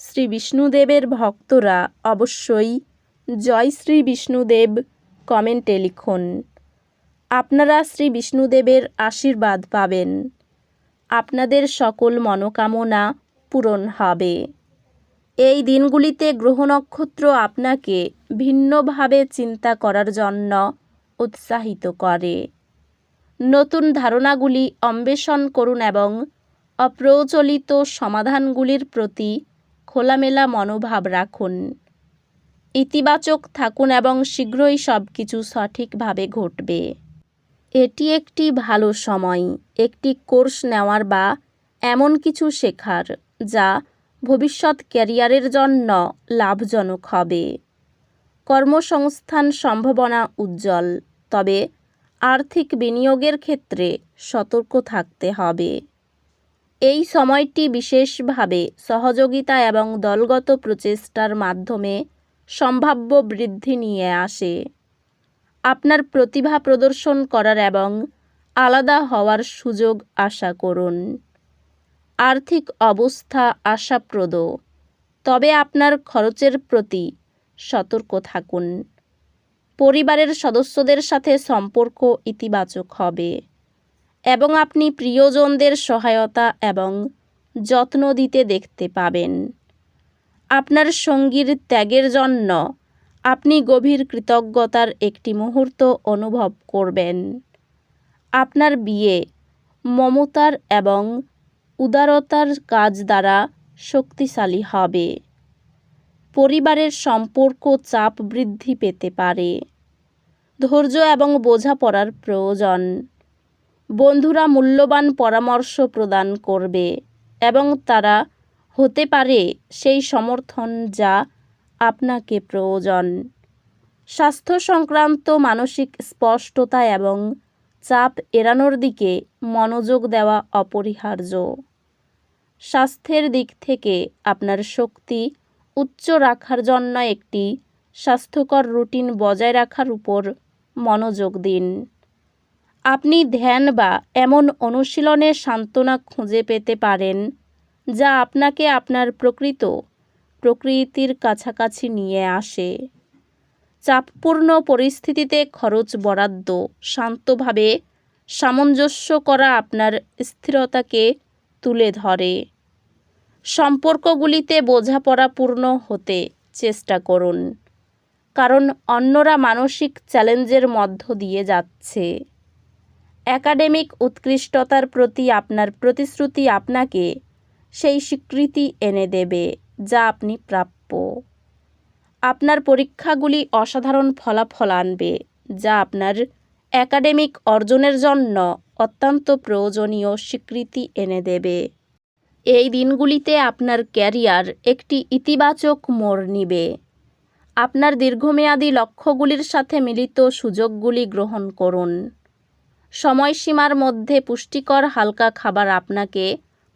শ্রী বিষ্ণুদেবের ভক্তরা অবশ্যই জয় শ্রী বিষ্ণুদেব কমেন্টে লিখুন। আপনারা শ্রী বিষ্ণুদেবের আশীর্বাদ পাবেন। আপনাদের সকল মনোকামনা পূরণ হবে। এই দিনগুলিতে গ্রহ নক্ষত্র আপনাকে ভিন্নভাবে চিন্তা করার জন্য উৎসাহিত করে। নতুন ধারণাগুলি অন্বেষণ করুন এবং অপ্রচলিত সমাধানগুলির প্রতি খোলামেলা মনোভাব রাখুন। ইতিবাচক থাকুন এবং শীঘ্রই সব কিছু সঠিকভাবে ঘটবে। এটি একটি ভালো সময়, একটি কোর্স নেওয়ার বা এমন কিছু শেখার, যা ভবিষ্যৎ ক্যারিয়ারের জন্য লাভজনক হবে। কর্মসংস্থান সম্ভাবনা উজ্জ্বল, তবে আর্থিক বিনিয়োগের ক্ষেত্রে সতর্ক থাকতে হবে। এই সময়টি বিশেষভাবে সহযোগিতা এবং দলগত প্রচেষ্টার মাধ্যমে সম্ভাব্য বৃদ্ধি নিয়ে আসে। আপনার প্রতিভা প্রদর্শন করার এবং আলাদা হওয়ার সুযোগ আশা করুন। আর্থিক অবস্থা আশাপ্রদ, তবে আপনার খরচের প্রতি সতর্ক থাকুন। পরিবারের সদস্যদের সাথে সম্পর্ক ইতিবাচক হবে। এবং আপনি প্রিয়জনদের সহায়তা এবং যত্ন দিতে দেখতে পাবেন। আপনার সঙ্গীর ত্যাগের জন্য আপনি গভীর কৃতজ্ঞতার একটি মুহূর্ত অনুভব করবেন। আপনার বিয়ে মমতার এবং উদারতার কাজ দ্বারা শক্তিশালী হবে। পরিবারের সম্পর্ক চাপ বৃদ্ধি পেতে পারে। ধৈর্য এবং বোঝাপড়ার প্রয়োজন। বন্ধুরা মূল্যবান পরামর্শ প্রদান করবে এবং তারা হতে পারে সেই সমর্থন যা আপনাকে প্রয়োজন। স্বাস্থ্য সংক্রান্ত মানসিক স্পষ্টতা এবং চাপ এড়ানোর দিকে মনোযোগ দেওয়া অপরিহার্য। স্বাস্থ্যের দিক থেকে আপনার শক্তি উচ্চ রাখার জন্য একটি স্বাস্থ্যকর রুটিন বজায় রাখার উপর মনোযোগ দিন। আপনি ধ্যান বা এমন অনুশীলনের সান্ত্বনা খুঁজে পেতে পারেন, যা আপনাকে আপনার প্রকৃত প্রকৃতির কাছাকাছি নিয়ে আসে। চাপপূর্ণ পরিস্থিতিতে খরচ বরাদ্দ, শান্তভাবে সামঞ্জস্য করা আপনার স্থিরতাকে তুলে ধরে। সম্পর্কগুলিতে বোঝাপড়াপূর্ণ হতে চেষ্টা করুন, কারণ অন্যরা মানসিক চ্যালেঞ্জের মধ্য দিয়ে যাচ্ছে। একাডেমিক উৎকৃষ্টতার প্রতি আপনার প্রতিশ্রুতি আপনাকে সেই স্বীকৃতি এনে দেবে, যা আপনি প্রাপ্য। আপনার পরীক্ষাগুলি অসাধারণ ফলাফল আনবে, যা আপনার একাডেমিক অর্জনের জন্য অত্যন্ত প্রয়োজনীয় স্বীকৃতি এনে দেবে। এই দিনগুলিতে আপনার ক্যারিয়ার একটি ইতিবাচক মোড় নিবে। আপনার দীর্ঘমেয়াদী লক্ষ্যগুলির সাথে মিলিত সুযোগগুলি গ্রহণ করুন। সময়সীমার মধ্যে পুষ্টিকর হালকা খাবার আপনাকে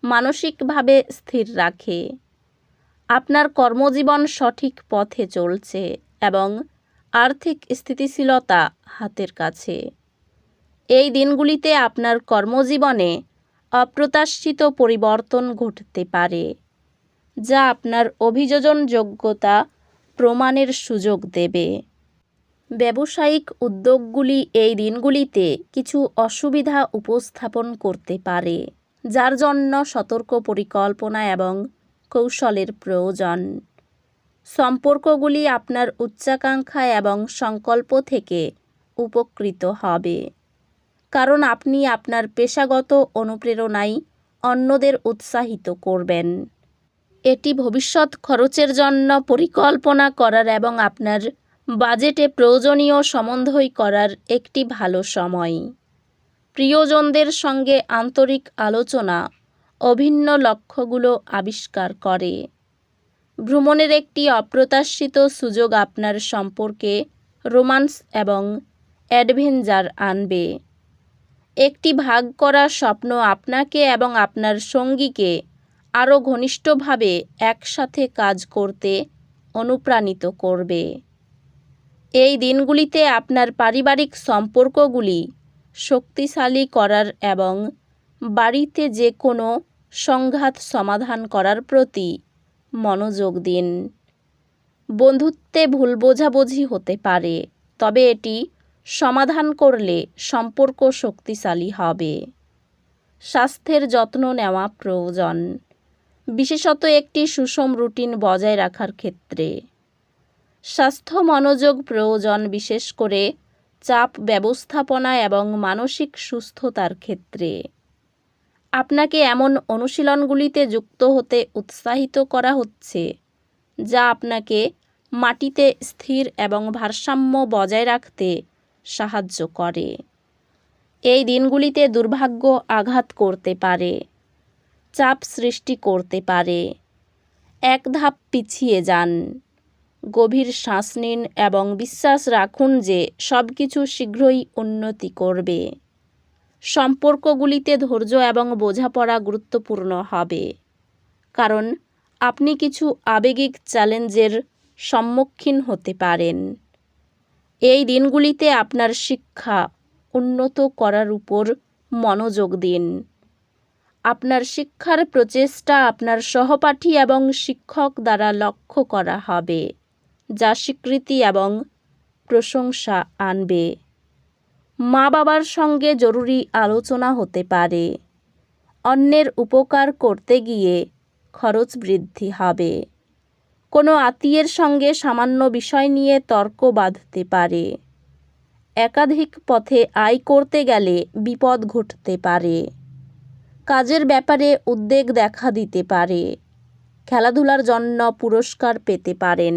মানসিকভাবে স্থির রাখে। আপনার কর্মজীবন সঠিক পথে চলছে এবং আর্থিক স্থিতিশীলতা হাতের কাছে। এই দিনগুলিতে আপনার কর্মজীবনে অপ্রত্যাশিত পরিবর্তন ঘটতে পারে, যা আপনার অভিযোজন যোগ্যতা প্রমাণের সুযোগ দেবে। ব্যবসায়িক উদ্যোগগুলি এই দিনগুলিতে কিছু অসুবিধা উপস্থাপন করতে পারে, যার জন্য সতর্ক পরিকল্পনা এবং কৌশলের প্রয়োজন। সম্পর্কগুলি আপনার উচ্চাকাঙ্ক্ষা এবং সংকল্প থেকে উপকৃত হবে, কারণ আপনি আপনার পেশাগত অনুপ্রেরণায় অন্যদের উৎসাহিত করবেন। এটি ভবিষ্যৎ খরচের জন্য পরিকল্পনা করার এবং আপনার বাজেটে প্রয়োজনীয় সম্বন্ধই করার একটি ভালো সময়। প্রিয়জনদের সঙ্গে আন্তরিক আলোচনা, অভিন্ন লক্ষ্যগুলো আবিষ্কার করে। ভ্রমণের একটি অপ্রত্যাশিত সুযোগ আপনার সম্পর্কে রোমান্স এবং অ্যাডভেঞ্চার আনবে। একটি ভাগ করা স্বপ্ন আপনাকে এবং আপনার সঙ্গীকে আরও ঘনিষ্ঠভাবে একসাথে কাজ করতে অনুপ্রাণিত করবে। এই দিনগুলিতে আপনার পারিবারিক সম্পর্কগুলি শক্তিশালী করার এবং বাড়িতে যে কোনো সংঘাত সমাধান করার প্রতি মনোযোগ দিন। বন্ধুত্বে ভুল বোঝাবুঝি হতে পারে, তবে এটি সমাধান করলে সম্পর্ক শক্তিশালী হবে। স্বাস্থ্যের যত্ন নেওয়া প্রয়োজন, বিশেষত একটি সুষম রুটিন বজায় রাখার ক্ষেত্রে। স্বাস্থ্য মনোযোগ প্রয়োজন বিশেষ করে চাপ ব্যবস্থাপনা এবং মানসিক সুস্থতার ক্ষেত্রে। আপনাকে এমন অনুশীলনগুলিতে যুক্ত হতে উৎসাহিত করা হচ্ছে, যা আপনাকে মাটিতে স্থির এবং ভারসাম্য বজায় রাখতে সাহায্য করে। এই দিনগুলিতে দুর্ভাগ্য আঘাত করতে পারে, চাপ সৃষ্টি করতে পারে। এক ধাপ পিছিয়ে যান। গভীর শ্বাস নিন এবং বিশ্বাস রাখুন যে সব কিছু শীঘ্রই উন্নতি করবে। সম্পর্কগুলিতে ধৈর্য এবং বোঝাপড়া গুরুত্বপূর্ণ হবে। কারণ আপনি কিছু আবেগিক চ্যালেঞ্জের সম্মুখীন হতে পারেন। এই দিনগুলিতে আপনার শিক্ষা উন্নত করার উপর মনোযোগ দিন। আপনার শিক্ষার প্রচেষ্টা আপনার সহপাঠী এবং শিক্ষক দ্বারা লক্ষ্য করা হবে। যা স্বীকৃতি এবং প্রশংসা আনবে। মা বাবার সঙ্গে জরুরি আলোচনা হতে পারে। অন্যের উপকার করতে গিয়ে খরচ বৃদ্ধি হবে। কোনো আত্মীয়ের সঙ্গে সামান্য বিষয় নিয়ে তর্ক বাঁধতে পারে। একাধিক পথে আয় করতে গেলে বিপদ ঘটতে পারে। কাজের ব্যাপারে উদ্বেগ দেখা দিতে পারে। খেলাধুলার জন্য পুরস্কার পেতে পারেন।